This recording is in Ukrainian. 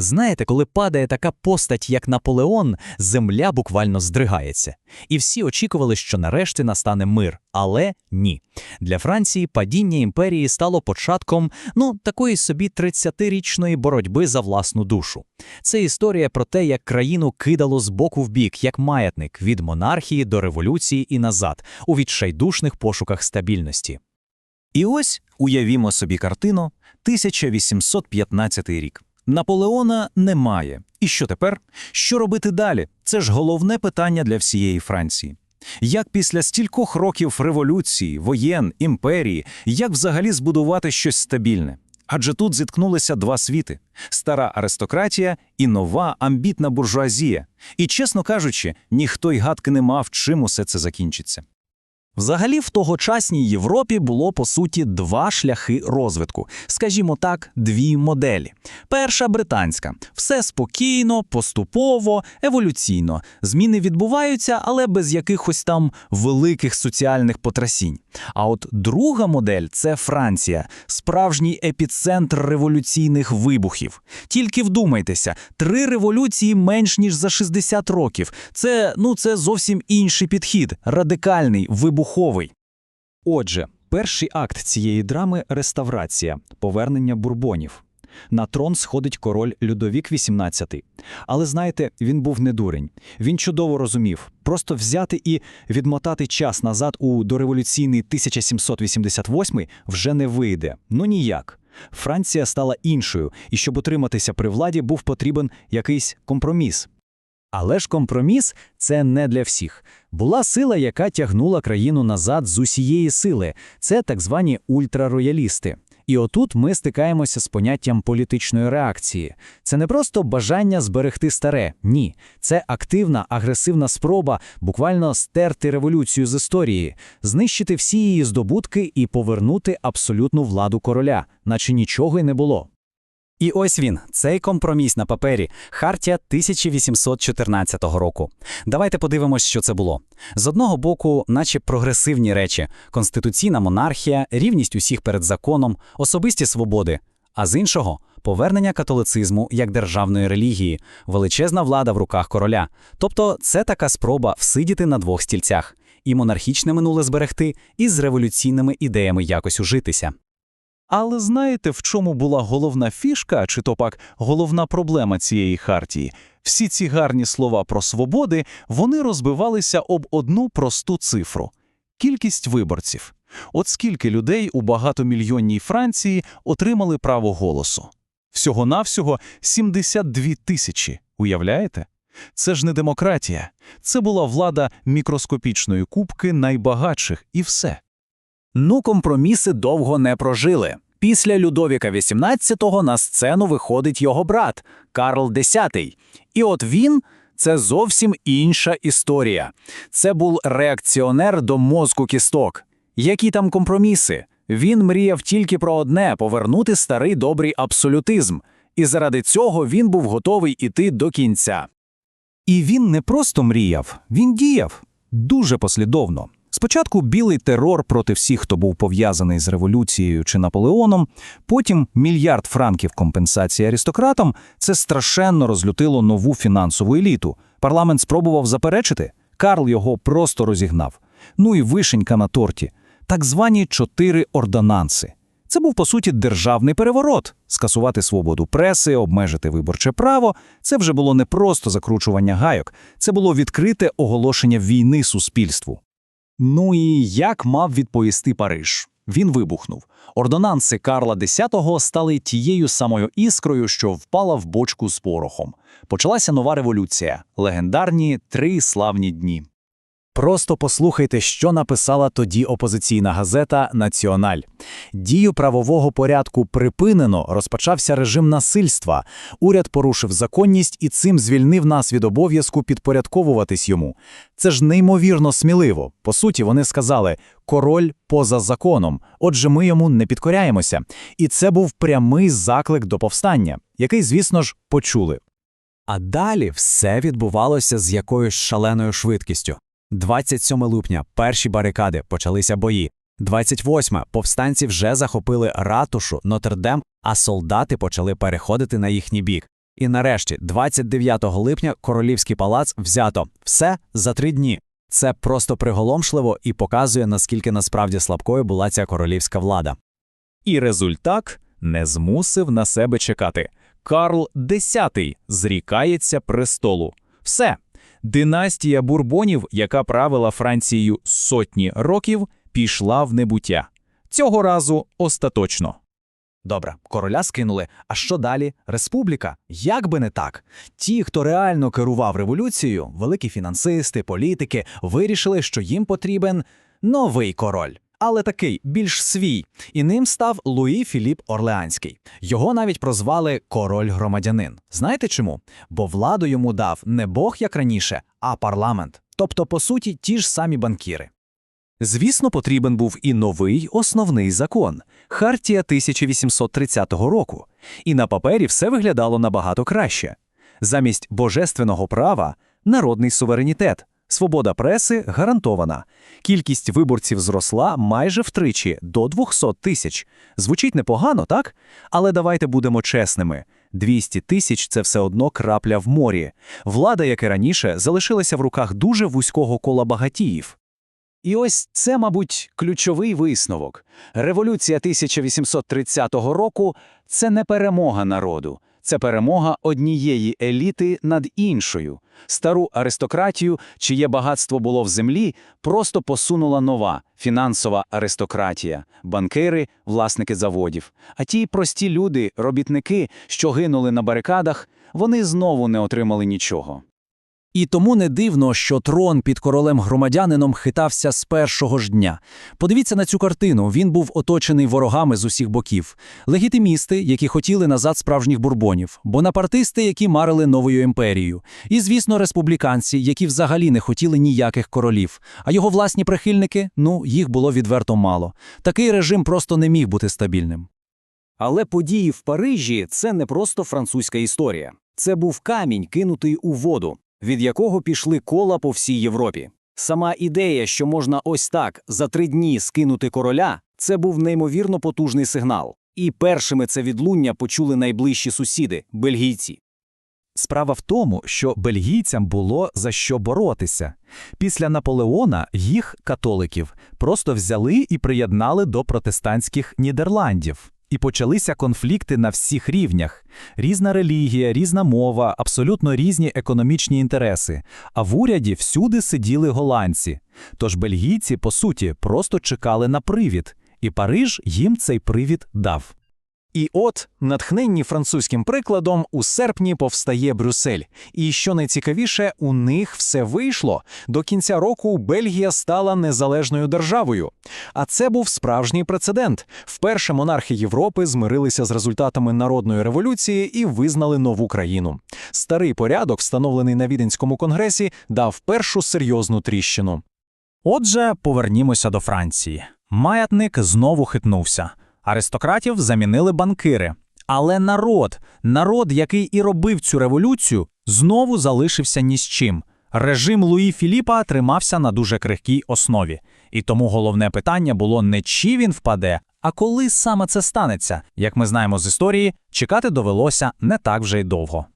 Знаєте, коли падає така постать, як Наполеон, земля буквально здригається. І всі очікували, що нарешті настане мир. Але ні. Для Франції падіння імперії стало початком, ну, такої собі 30-річної боротьби за власну душу. Це історія про те, як країну кидало з боку в бік, як маятник, від монархії до революції і назад, у відчайдушних пошуках стабільності. І ось уявімо собі картину 1815 рік. Наполеона немає. І що тепер? Що робити далі? Це ж головне питання для всієї Франції. Як після стількох років революції, воєн, імперії, як взагалі збудувати щось стабільне? Адже тут зіткнулися два світи: стара аристократія і нова амбітна буржуазія. І, чесно кажучи, ніхто й гадки не мав, чим усе це закінчиться. Взагалі, в тогочасній Європі було по суті два шляхи розвитку, скажімо так, дві моделі. Перша британська все спокійно, поступово, еволюційно. Зміни відбуваються, але без якихось там великих соціальних потрясінь. А от друга модель це Франція, справжній епіцентр революційних вибухів. Тільки вдумайтеся, три революції менш ніж за 60 років. Це ну це зовсім інший підхід, радикальний, вибуховий. Отже, перший акт цієї драми реставрація, повернення бурбонів. На трон сходить король Людовік XVIII. Але знаєте, він був не дурень. Він чудово розумів, просто взяти і відмотати час назад у дореволюційний 1788 вже не вийде. Ну ніяк. Франція стала іншою, і щоб утриматися при владі, був потрібен якийсь компроміс. Але ж компроміс це не для всіх. Була сила, яка тягнула країну назад з усієї сили. Це так звані ультрароялісти. І отут ми стикаємося з поняттям політичної реакції. Це не просто бажання зберегти старе, ні. Це активна, агресивна спроба буквально стерти революцію з історії, знищити всі її здобутки і повернути абсолютну владу короля, наче нічого й не було. І ось він, цей компроміс на папері, Хартія 1814 року. Давайте подивимось, що це було. З одного боку, наче прогресивні речі: конституційна монархія, рівність усіх перед законом, особисті свободи. А з іншого повернення католицизму як державної релігії, величезна влада в руках короля. Тобто, це така спроба всидіти на двох стільцях і монархічне минуле зберегти, і з революційними ідеями якось ужитися. Але знаєте, в чому була головна фішка, чи то пак головна проблема цієї хартії? Всі ці гарні слова про свободи, вони розбивалися об одну просту цифру – кількість виборців. От скільки людей у багатомільйонній Франції отримали право голосу? Всього-навсього 72 тисячі, уявляєте? Це ж не демократія, це була влада мікроскопічної кубки найбагатших і все. Ну, компроміси довго не прожили. Після Людовіка XVIII на сцену виходить його брат Карл X. І от він це зовсім інша історія. Це був реакціонер до мозку кісток. Які там компроміси? Він мріяв тільки про одне повернути старий добрий абсолютизм. І заради цього він був готовий іти до кінця. І він не просто мріяв, він діяв дуже послідовно. Спочатку білий терор проти всіх, хто був пов'язаний з революцією чи Наполеоном, потім мільярд франків компенсації аристократам це страшенно розлютило нову фінансову еліту. Парламент спробував заперечити, Карл його просто розігнав. Ну і вишенька на торті так звані чотири ордонанси. Це був, по суті, державний переворот. Скасувати свободу преси, обмежити виборче право. Це вже було не просто закручування гайок, це було відкрите оголошення війни суспільству. Ну і як мав відповісти Париж? Він вибухнув. Ордонанси Карла X стали тією самою іскрою, що впала в бочку з порохом. Почалася нова революція, легендарні три славні дні. Просто послухайте, що написала тоді опозиційна газета Національ. Дію правового порядку припинено, розпочався режим насильства. Уряд порушив законність і цим звільнив нас від обов'язку підпорядковуватись йому. Це ж неймовірно сміливо. По суті, вони сказали: король поза законом, отже, ми йому не підкоряємося. І це був прямий заклик до повстання, який, звісно ж, почули. А далі все відбувалося з якоюсь шаленою швидкістю. 27 липня перші барикади почалися бої. 28 повстанці вже захопили ратушу Нотр-Дем, а солдати почали переходити на їхній бік. І нарешті, 29 липня, королівський палац взято. Все за три дні. Це просто приголомшливо і показує, наскільки насправді слабкою була ця королівська влада. І результат не змусив на себе чекати. Карл X зрікається престолу. Все. Династія бурбонів, яка правила Францією сотні років, пішла в небуття. Цього разу остаточно. Добре, короля скинули. А що далі? Республіка? Як би не так. Ті, хто реально керував революцією, великі фінансисти, політики, вирішили, що їм потрібен новий король. Але такий більш свій, і ним став Луї Філіп Орлеанський. Його навіть прозвали король-громадянин. Знаєте чому? Бо владу йому дав не Бог, як раніше, а парламент. Тобто, по суті, ті ж самі банкіри. Звісно, потрібен був і новий основний закон – Хартія 1830 року. І на папері все виглядало набагато краще. Замість божественного права – народний суверенітет, свобода преси гарантована. Кількість виборців зросла майже втричі – до 200 тисяч. Звучить непогано, так? Але давайте будемо чесними. 200 тисяч – це все одно крапля в морі. Влада, як і раніше, залишилася в руках дуже вузького кола багатіїв. І ось це, мабуть, ключовий висновок. Революція 1830 року – це не перемога народу, це перемога однієї еліти над іншою. Стару аристократію, чиє багатство було в землі, просто посунула нова фінансова аристократія, банкири, власники заводів. А ті прості люди, робітники, що гинули на барикадах, вони знову не отримали нічого. І тому не дивно, що трон під королем-громадянином хитався з першого ж дня. Подивіться на цю картину. Він був оточений ворогами з усіх боків. Легітимісти, які хотіли назад справжніх бурбонів, бонапартисти, які марили новою імперією. І, звісно, республіканці, які взагалі не хотіли ніяких королів. А його власні прихильники, ну, їх було відверто мало. Такий режим просто не міг бути стабільним. Але події в Парижі це не просто французька історія. Це був камінь, кинутий у воду, від якого пішли кола по всій Європі. Сама ідея, що можна ось так за три дні скинути короля, це був неймовірно потужний сигнал. І першими це відлуння почули найближчі сусіди бельгійці. Справа в тому, що бельгійцям було за що боротися. Після Наполеона їх, католиків, просто взяли і приєднали до протестантських Нідерландів. І почалися конфлікти на всіх рівнях: різна релігія, різна мова, абсолютно різні економічні інтереси. А в уряді всюди сиділи голландці. Тож бельгійці, по суті, просто чекали на привід, і Париж їм цей привід дав. І от, натхненні французьким прикладом, у серпні повстає Брюссель. І що найцікавіше, у них все вийшло. До кінця року Бельгія стала незалежною державою. А це був справжній прецедент. Вперше монархи Європи змирилися з результатами народної революції і визнали нову країну. Старий порядок, встановлений на Віденському конгресі, дав першу серйозну тріщину. Отже, повернімося до Франції. Маятник знову хитнувся. Аристократів замінили банкири. Але народ, народ, який і робив цю революцію, знову залишився ні з чим. Режим Луї Філіпа тримався на дуже крихкій основі. І тому головне питання було не чи він впаде, а коли саме це станеться. Як ми знаємо з історії, чекати довелося не так вже й довго.